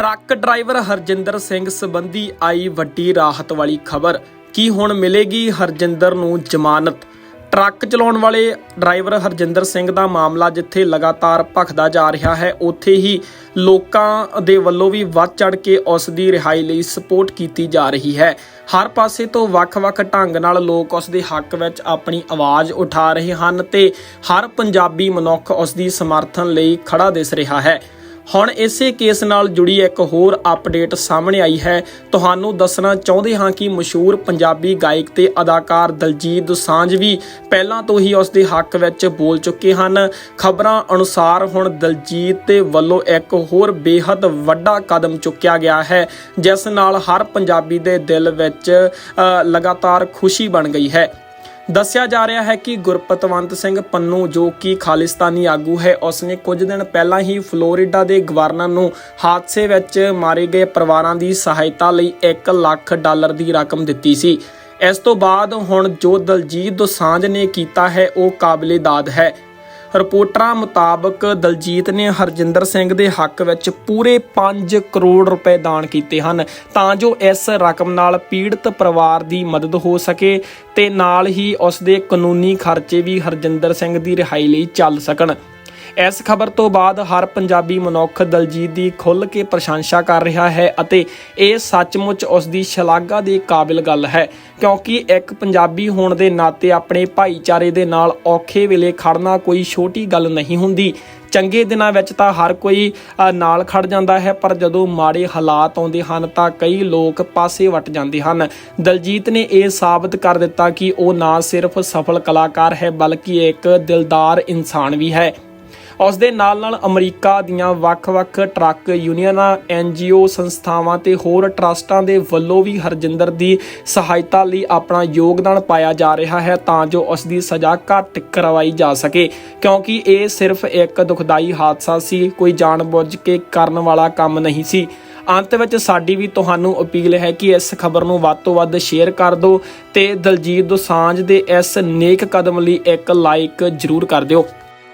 Truck driver Harjinder Singh ਸੰਬੰਧੀ ਆਈ ਵੱਡੀ ਰਾਹਤ ਵਾਲੀ ਖਬਰ। ਕੀ ਹੁਣ ਮਿਲੇਗੀ ਹਰਜਿੰਦਰ ਨੂੰ ਜ਼ਮਾਨਤ? ਟਰੱਕ ਚਲਾਉਣ ਵਾਲੇ ਡਰਾਈਵਰ ਹਰਜਿੰਦਰ ਸਿੰਘ ਦਾ ਮਾਮਲਾ ਜਿੱਥੇ ਲਗਾਤਾਰ ਭਖਦਾ ਜਾ ਰਿਹਾ ਹੈ, ਉੱਥੇ ਹੀ ਲੋਕਾਂ ਦੇ ਵੱਲੋਂ ਵੀ ਵੱਧ ਚੜ ਕੇ ਉਸ ਦੀ ਰਿਹਾਈ ਲਈ ਸਪੋਰਟ ਕੀਤੀ ਜਾ ਰਹੀ ਹੈ। ਹਰ ਪਾਸੇ ਤੋਂ ਵੱਖ-ਵੱਖ ਢੰਗ ਨਾਲ ਲੋਕ ਉਸ ਦੇ ਹੱਕ ਵਿੱਚ ਆਪਣੀ ਆਵਾਜ਼ ਉਠਾ ਰਹੇ ਹਨ ਤੇ ਹਰ ਪੰਜਾਬੀ ਮਨੁੱਖ ਉਸ ਦੀ ਸਮਰਥਨ ਲਈ ਖੜਾ ਦਿਸ ਰਿਹਾ ਹੈ। ਹੁਣ ਇਸੇ ਕੇਸ ਨਾਲ ਜੁੜੀ ਇੱਕ ਹੋਰ ਅਪਡੇਟ ਸਾਹਮਣੇ ਆਈ ਹੈ। ਤੁਹਾਨੂੰ ਦੱਸਣਾ ਚਾਹੁੰਦੇ ਹਾਂ ਕਿ ਮਸ਼ਹੂਰ ਪੰਜਾਬੀ ਗਾਇਕ ਤੇ ਅਦਾਕਾਰ ਦਲਜੀਤ ਦੋਸਾਂਝ ਵੀ ਪਹਿਲਾਂ ਤੋਂ ਹੀ ਉਸ ਦੇ ਹੱਕ ਵਿੱਚ ਬੋਲ ਚੁੱਕੇ ਹਨ। ਖਬਰਾਂ ਅਨੁਸਾਰ ਹੁਣ ਦਲਜੀਤ ਦੇ ਵੱਲੋਂ ਇੱਕ ਹੋਰ ਬੇਹੱਦ ਵੱਡਾ ਕਦਮ ਚੁੱਕਿਆ ਗਿਆ ਹੈ, ਜਿਸ ਨਾਲ ਹਰ ਪੰਜਾਬੀ ਦੇ ਦਿਲ ਵਿੱਚ ਲਗਾਤਾਰ ਖੁਸ਼ੀ ਬਣ ਗਈ ਹੈ। ਦੱਸਿਆ ਜਾ ਰਿਹਾ ਹੈ ਕਿ ਗੁਰਪਤਵੰਤ ਸਿੰਘ ਪੰਨੂ, ਜੋ ਕਿ ਖਾਲਿਸਤਾਨੀ ਆਗੂ ਹੈ, ਉਸਨੇ ਕੁਝ ਦਿਨ ਪਹਿਲਾਂ ਹੀ ਫਲੋਰੀਡਾ ਦੇ ਗਵਰਨਰ ਨੂੰ ਹਾਦਸੇ ਵਿੱਚ ਮਾਰੇ ਗਏ ਪਰਿਵਾਰਾਂ ਦੀ ਸਹਾਇਤਾ ਲਈ 1 ਲੱਖ ਡਾਲਰ ਦੀ ਰਕਮ ਦਿੱਤੀ ਸੀ। ਇਸ ਤੋਂ ਬਾਅਦ ਹੁਣ ਜੋ ਦਲਜੀਤ ਦੋਸਾਂਝ ਨੇ ਕੀਤਾ ਹੈ, ਉਹ ਕਾਬਲੇ ਦਾਦ ਹੈ। ਰਿਪੋਰਟਰਾਂ ਮੁਤਾਬਕ ਦਲਜੀਤ ਨੇ ਹਰਜਿੰਦਰ ਸਿੰਘ ਦੇ ਹੱਕ ਵਿੱਚ ਪੂਰੇ 5 ਕਰੋੜ ਰੁਪਏ ਦਾਨ ਕੀਤੇ ਹਨ। ਤਾਂ ਜੋ ਇਸ ਰਕਮ ਨਾਲ ਪੀੜਤ ਪਰਿਵਾਰ ਦੀ ਮਦਦ ਹੋ ਸਕੇ ਤੇ ਨਾਲ ਹੀ ਉਸ ਦੇ ਕਾਨੂੰਨੀ ਖਰਚੇ ਵੀ ਹਰਜਿੰਦਰ ਸਿੰਘ ਦੀ ਰਿਹਾਈ ਲਈ ਚੱਲ ਸਕਣ। ਇਸ ਖਬਰ ਤੋਂ ਬਾਅਦ ਹਰ ਪੰਜਾਬੀ ਮਨੁੱਖ ਦਲਜੀਤ ਦੀ ਖੁੱਲ੍ਹ ਕੇ ਪ੍ਰਸ਼ੰਸਾ ਕਰ ਰਿਹਾ ਹੈ ਅਤੇ ਇਹ ਸੱਚਮੁੱਚ ਉਸ ਦੀ ਸ਼ਲਾਘਾ ਦੇ ਕਾਬਿਲ ਗੱਲ ਹੈ, ਕਿਉਂਕਿ ਇੱਕ ਪੰਜਾਬੀ ਹੋਣ ਦੇ ਨਾਤੇ ਆਪਣੇ ਭਾਈਚਾਰੇ ਦੇ ਨਾਲ ਔਖੇ ਵੇਲੇ ਖੜਨਾ ਕੋਈ ਛੋਟੀ ਗੱਲ ਨਹੀਂ ਹੁੰਦੀ। ਚੰਗੇ ਦਿਨਾਂ ਵਿੱਚ ਤਾਂ ਹਰ ਕੋਈ ਨਾਲ ਖੜ ਜਾਂਦਾ ਹੈ, ਪਰ ਜਦੋਂ ਮਾੜੇ ਹਾਲਾਤ ਆਉਂਦੇ ਹਨ ਤਾਂ ਕਈ ਲੋਕ ਪਾਸੇ ਵਟ ਜਾਂਦੇ ਹਨ। ਦਲਜੀਤ ਨੇ ਇਹ ਸਾਬਤ ਕਰ ਦਿੱਤਾ ਕਿ ਉਹ ਨਾ ਸਿਰਫ ਸਫਲ ਕਲਾਕਾਰ ਹੈ, ਬਲਕਿ ਇੱਕ ਦਿਲਦਾਰ ਇਨਸਾਨ ਵੀ ਹੈ। ਉਸ ਦੇ ਨਾਲ ਨਾਲ ਅਮਰੀਕਾ ਦੀਆਂ ਵੱਖ-ਵੱਖ ਟਰੱਕ ਯੂਨੀਅਨਾਂ ਐਨਜੀਓ ਸੰਸਥਾਵਾਂ ਤੇ ਹੋਰ ਟਰਸਟਾਂ ਦੇ ਵੱਲੋਂ ਵੀ ਹਰਜਿੰਦਰ ਦੀ ਸਹਾਇਤਾ ਲਈ ਆਪਣਾ ਯੋਗਦਾਨ ਪਾਇਆ ਜਾ ਰਿਹਾ ਹੈ ਤਾਂ ਜੋ ਉਸ ਦੀ ਸਜ਼ਾ ਘੱਟ ਕਰਵਾਈ ਜਾ ਸਕੇ। ਕਿਉਂਕਿ ਇਹ ਸਿਰਫ ਇੱਕ ਦੁਖਦਾਈ ਹਾਦਸਾ ਸੀ, ਕੋਈ ਜਾਣਬੁੱਝ ਕੇ ਕਰਨ ਵਾਲਾ ਕੰਮ ਨਹੀਂ ਸੀ। ਅੰਤ ਵਿੱਚ ਸਾਡੀ ਵੀ ਤੁਹਾਨੂੰ ਅਪੀਲ ਹੈ ਕਿ ਇਸ ਖਬਰ ਨੂੰ ਵੱਧ ਤੋਂ ਵੱਧ ਸ਼ੇਅਰ ਕਰ ਦਿਓ ਤੇ ਦਲਜੀਤ ਦੋਸਾਂਝ ਦੇ ਇਸ ਨੇਕ ਕਦਮ ਲਈ ਇੱਕ ਲਾਈਕ ਜ਼ਰੂਰ ਕਰ ਦਿਓ।